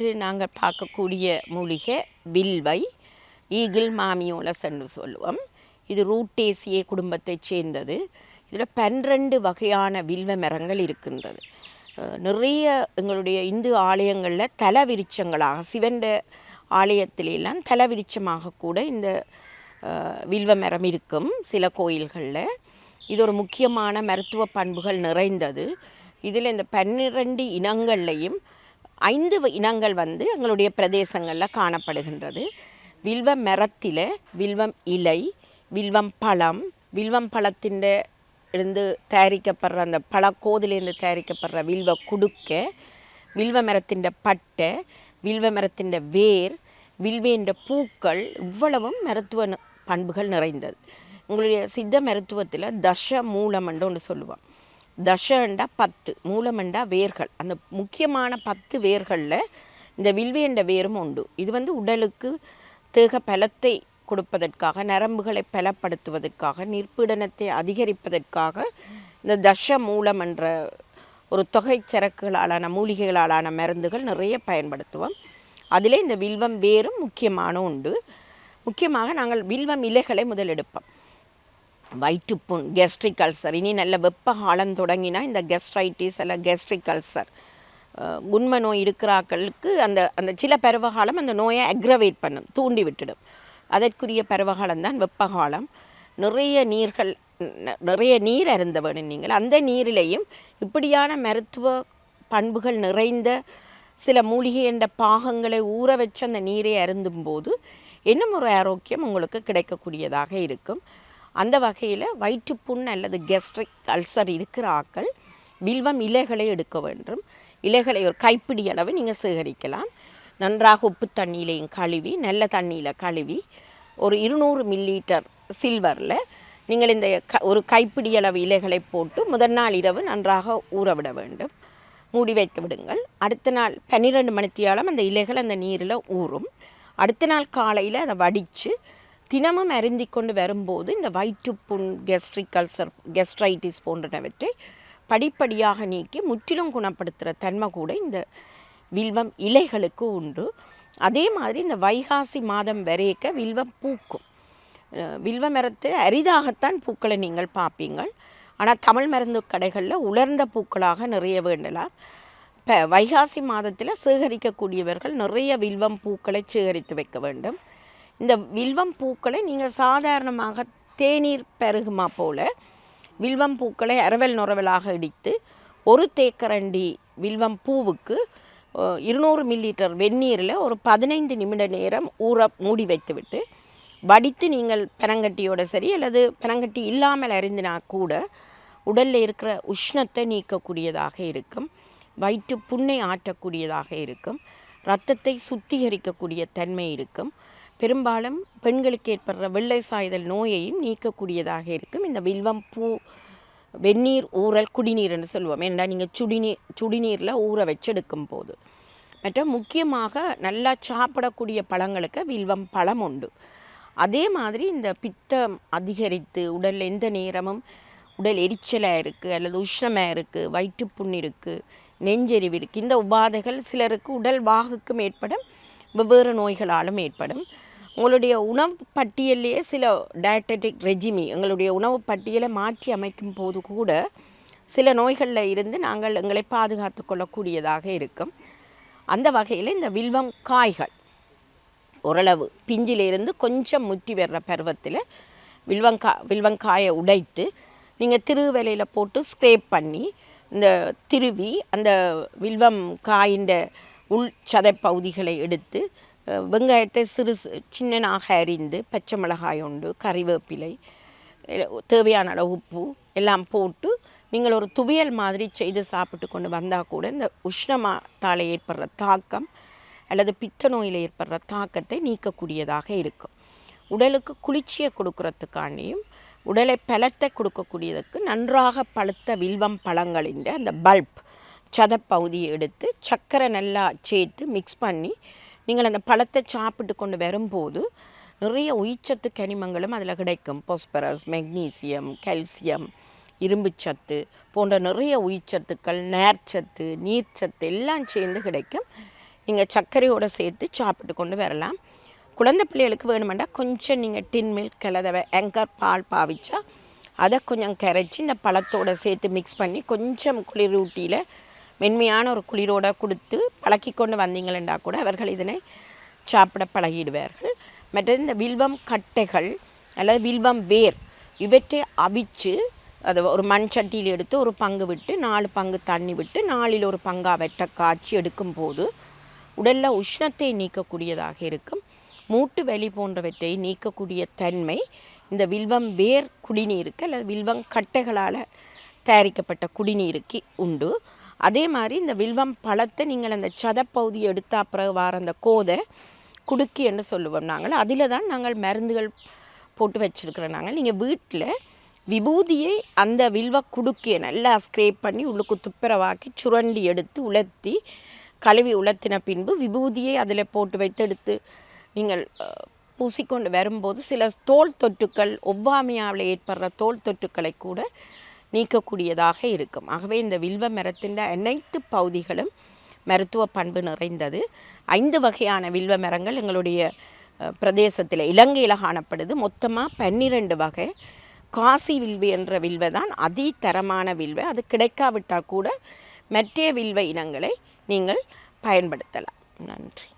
இன்று நாங்கள் பார்க்கக்கூடிய மூலிகை வில்வை ஈகிள் மாமியோலஸ் என்று சொல்லுவோம். இது ரூட்டேசிய குடும்பத்தைச் சேர்ந்தது. இதில் பன்னிரண்டு வகையான வில்வ மரங்கள் இருக்கின்றது. நிறைய எங்களுடைய இந்து ஆலயங்களில் தல விருச்சங்களாக சிவந்த ஆலயத்திலெல்லாம் தலவிருச்சமாக கூட இந்த வில்வ மரம் இருக்கும் சில கோயில்களில். இது ஒரு முக்கியமான மருத்துவ பண்புகள் நிறைந்தது. இதில் இந்த பன்னிரண்டு இனங்கள்லையும் ஐந்து இனங்கள் வந்து எங்களுடைய பிரதேசங்களில் காணப்படுகின்றது. வில்வ மரத்தில் வில்வம் இலை வில்வம் பழம் வில்வம் பழத்தின் இருந்து தயாரிக்கப்படுற அந்த பழக்கோதிலேருந்து தயாரிக்கப்படுற வில்வ குடுக்க வில்வ மரத்தின் பட்டை வில்வ மரத்தின் வேர் வில்வேண்ட பூக்கள் இவ்வளவும் மருத்துவ ந- பண்புகள் நிறைந்தது. உங்களுடைய சித்த மருத்துவத்தில் தச மூலமண்டு ஒன்று சொல்லுவோம். தசண்டா பத்து மூலமண்டா வேர்கள். அந்த முக்கியமான பத்து வேர்களில் இந்த வில்வேண்ட வேரும் உண்டு. இது வந்து உடலுக்கு தேக பலத்தை கொடுப்பதற்காக நரம்புகளை பலப்படுத்துவதற்காக நிற்பீடனத்தை அதிகரிப்பதற்காக இந்த தச மூலம் என்ற ஒரு தொகை சரக்குகளாலான மூலிகைகளாலான மருந்துகள் நிறைய பயன்படுத்துவோம். அதிலே இந்த வில்வம் வேரும் முக்கியமான உண்டு. முக்கியமாக நாங்கள் வில்வம் இலைகளை முதல் எடுப்போம். வயிற்றுப்புண் கெஸ்ட்ரிக் அல்சர் இனி நல்ல வெப்ப காலம் தொடங்கினா இந்த கெஸ்ட்ரைட்டிஸ் அல்ல கெஸ்ட்ரிக் அல்சர் குண்ம நோய் இருக்கிறாக்களுக்கு அந்த அந்த சில பருவகாலம் அந்த நோயை அக்ரவேட் பண்ணும் தூண்டி விட்டுடும். அதற்குரிய பருவகாலம் தான் வெப்பகாலம் நிறைய நீர்கள் நிறைய நீர் அருந்த வேணும் நீங்கள். அந்த நீரிலையும் இப்படியான மருத்துவ பண்புகள் நிறைந்த சில மூலிகை என்ற பாகங்களை ஊற வச்சு அந்த நீரை அருந்தும்போது இன்னும் ஒரு ஆரோக்கியம் உங்களுக்கு கிடைக்கக்கூடியதாக இருக்கும். அந்த வகையில் வயிற்றுப்புண் அல்லது கெஸ்ட்ரிக் அல்சர் இருக்கிற ஆக்கள் வில்வம் இலைகளை எடுக்க வேண்டும். இலைகளை ஒரு கைப்பிடி அளவு நீங்கள் சேகரிக்கலாம். நன்றாக உப்பு தண்ணியிலையும் கழுவி நல்ல தண்ணியில் கழுவி ஒரு இருநூறு மில்லிலிட்டர் சில்வரில் நீங்கள் இந்த க ஒரு கைப்பிடி அளவு இலைகளை போட்டு முதல் நாள் இரவு நன்றாக ஊற விட வேண்டும். மூடி வைத்து விடுங்கள். அடுத்த நாள் பன்னிரெண்டு மணித்தியாலம் அந்த இலைகள் அந்த நீரில் ஊறும். அடுத்த நாள் காலையில் அதை வடித்து தினமும் அருந்தி கொண்டு வரும்போது இந்த வயிற்றுப்புண் கெஸ்ட்ரிக் அல்சர் கெஸ்ட்ரைட்டிஸ் போன்றனவற்றை படிப்படியாக நீக்கி முற்றிலும் குணப்படுத்துகிற தன்மை கூட இந்த வில்வம் இலைகளுக்கு உண்டு. அதே மாதிரி இந்த வைகாசி மாதம் வரையக்க வில்வம் பூக்கும். வில்வ மரத்தில் அரிதாகத்தான் பூக்களை நீங்கள் பார்ப்பீங்கள் ஆனால் தமிழ் மருந்து கடைகளில் உலர்ந்த பூக்களாக நிறைய வேண்டலாம். இப்போ வைகாசி மாதத்தில் சேகரிக்கக்கூடியவர்கள் நிறைய வில்வம் பூக்களை சேகரித்து வைக்க வேண்டும். இந்த வில்வம் பூக்களை நீங்கள் சாதாரணமாக தேநீர் பெருகுமா போல வில்வம் பூக்களை அரவல் நுரவலாக இடித்து ஒரு தேக்கரண்டி வில்வம் பூவுக்கு இருநூறு மில்லிலிட்டர் வெந்நீரில் ஒரு பதினைந்து நிமிட நேரம் ஊற மூடி வைத்துவிட்டு வடித்து நீங்கள் பனங்கட்டியோட சரி அல்லது பனங்கட்டி இல்லாமல் அறிந்தினா கூட உடலில் இருக்கிற உஷ்ணத்தை நீக்கக்கூடியதாக இருக்கும். வயிற்று புண்ணை ஆற்றக்கூடியதாக இருக்கும். இரத்தத்தை சுத்திகரிக்கக்கூடிய தன்மை இருக்கும். பெரும்பாலும் பெண்களுக்கு ஏற்படுற வெள்ளை சாய்தல் நோயையும் நீக்கக்கூடியதாக இருக்கும். இந்த வில்வம் பூ வெந்நீர் ஊறல் குடிநீர் என்று சொல்லுவோம். ஏன்னா நீங்கள் சுடிநீர் சுடிநீரில் ஊற வச்சு எடுக்கும் போது. மற்ற முக்கியமாக நல்லா சாப்பிடக்கூடிய பழங்களுக்கு வில்வம் பழம் உண்டு. அதே மாதிரி இந்த பித்தம் அதிகரித்து உடல் எந்த நேரமும் உடல் எரிச்சலாக இருக்குது அல்லது உஷ்ணமாக இருக்குது வயிற்றுப்புண் இருக்குது நெஞ்செரிவு இருக்குது இந்த உபாதைகள் சிலருக்கு உடல் வாகுக்கும் ஏற்படும் வெவ்வேறு நோய்களாலும் ஏற்படும். உங்களுடைய உணவு பட்டியல்லையே சில டயட்டட்டிக் ரெஜிமி எங்களுடைய உணவு பட்டியலை மாற்றி அமைக்கும் போது கூட சில நோய்களில் இருந்து நாங்கள் எங்களை பாதுகாத்து கொள்ளக்கூடியதாக இருக்கும். அந்த வகையில் இந்த வில்வம் காய்கள் ஓரளவு பிஞ்சிலிருந்து கொஞ்சம் முற்றி வர்ற பருவத்தில் வில்வங்கா வில்வங்காயை உடைத்து நீங்கள் திருவலையில் போட்டு ஸ்க்ரேப் பண்ணி இந்த திருவி அந்த வில்வம் காயின்ற உள் சதை பகுதிகளை எடுத்து வெங்காயத்தை சிறு சின்னனாக அரிந்து பச்சை மிளகாய் உண்டு கறிவேப்பிலை தேவையான அளவு உப்பு எல்லாம் போட்டு நீங்கள் ஒரு துவியல் மாதிரி செய்து சாப்பிட்டு கொண்டு வந்தால் கூட இந்த உஷ்ணமாத்தால் ஏற்படுற தாக்கம் அல்லது பித்த நோயில் ஏற்படுற தாக்கத்தை நீக்கக்கூடியதாக இருக்கும். உடலுக்கு குளிர்ச்சியை கொடுக்கறதுக்காண்டியும் உடலை பலத்தை கொடுக்கக்கூடியதுக்கு நன்றாக பழுத்த வில்வம் பழங்களின் அந்த பல்ப் சதப்பகுதியை எடுத்து சர்க்கரை நல்லா சேர்த்து மிக்ஸ் பண்ணி நீங்கள் அந்த பழத்தை சாப்பிட்டு கொண்டு வரும்போது நிறைய உயிர்ச்சத்து கனிமங்களும் அதில் கிடைக்கும். பொஸ்பரஸ் மெக்னீசியம் கால்சியம் இரும்புச்சத்து போன்ற நிறைய உயிர்ச்சத்துக்கள் நேர்ச்சத்து நீர்ச்சத்து எல்லாம் சேர்ந்து கிடைக்கும். நீங்கள் சர்க்கரையோடு சேர்த்து சாப்பிட்டு கொண்டு வரலாம். குழந்தை பிள்ளைகளுக்கு வேணுமெண்டா கொஞ்சம் நீங்கள் டின் மில்க் கிளதவை ஆங்கர் பால் பாவிச்சா அதை கொஞ்சம் கரைச்சி இந்த பழத்தோடு சேர்த்து மிக்ஸ் பண்ணி கொஞ்சம் குளிர் ஊட்டியில் மென்மையான ஒரு குளிரோட கொடுத்து பழக்கி கொண்டு வந்தீங்களா கூட அவர்கள் இதனை சாப்பிட பழகிடுவார்கள். மற்றது இந்த வில்வம் கட்டைகள் அல்லது வில்வம் வேர் இவற்றை அவிச்சு அதை ஒரு மண் சட்டியில் எடுத்து ஒரு பங்கு விட்டு நாலு பங்கு தண்ணி விட்டு நாலில் ஒரு பங்கா வெட்ட காய்ச்சி எடுக்கும்போது உடலில் உஷ்ணத்தை நீக்கக்கூடியதாக இருக்கும். மூட்டு வலி போன்றவற்றை நீக்கக்கூடிய தன்மை இந்த வில்வம் வேர் குடிநீருக்கு அல்லது வில்வம் கட்டைகளால் தயாரிக்கப்பட்ட குடிநீருக்கு உண்டு. அதே மாதிரி இந்த வில்வம் பழத்தை நீங்கள் அந்த சதப்பகுதி எடுத்த அப்புறம் வார அந்த கோதை குடுக்கி என்று சொல்லுவோம் நாங்கள். அதில் தான் நாங்கள் மருந்துகள் போட்டு வச்சுருக்கிறோம் நாங்கள். நீங்கள் வீட்டில் விபூதியை அந்த வில்வ குடுக்கியை நல்லா ஸ்க்ரேப் பண்ணி உள்ளுக்கு துப்புரவாக்கி சுரண்டி எடுத்து உலர்த்தி கழுவி உலர்த்தின பின்பு விபூதியை அதில் போட்டு வைத்து எடுத்து நீங்கள் பூசிக்கொண்டு வரும்போது சில தோல் தொற்றுக்கள் ஒவ்வாமையாவில் ஏற்படுற தோல் தொற்றுக்களை கூட நீக்கக்கூடியதாக இருக்கும். ஆகவே இந்த வில்வ மரத்தின் அனைத்து பகுதிகளும் மருத்துவ பண்பு நிறைந்தது. ஐந்து வகையான வில்வ மரங்கள் எங்களுடைய பிரதேசத்தில். இலங்கையில் காணப்படுது. மொத்தமாக பன்னிரெண்டு வகை. காசி வில்வு என்ற வில்வை தான் அதிதரமான வில்வை. அது கிடைக்காவிட்டால் கூட மற்ற வில்வ இனங்களை நீங்கள் பயன்படுத்தலாம். நன்றி.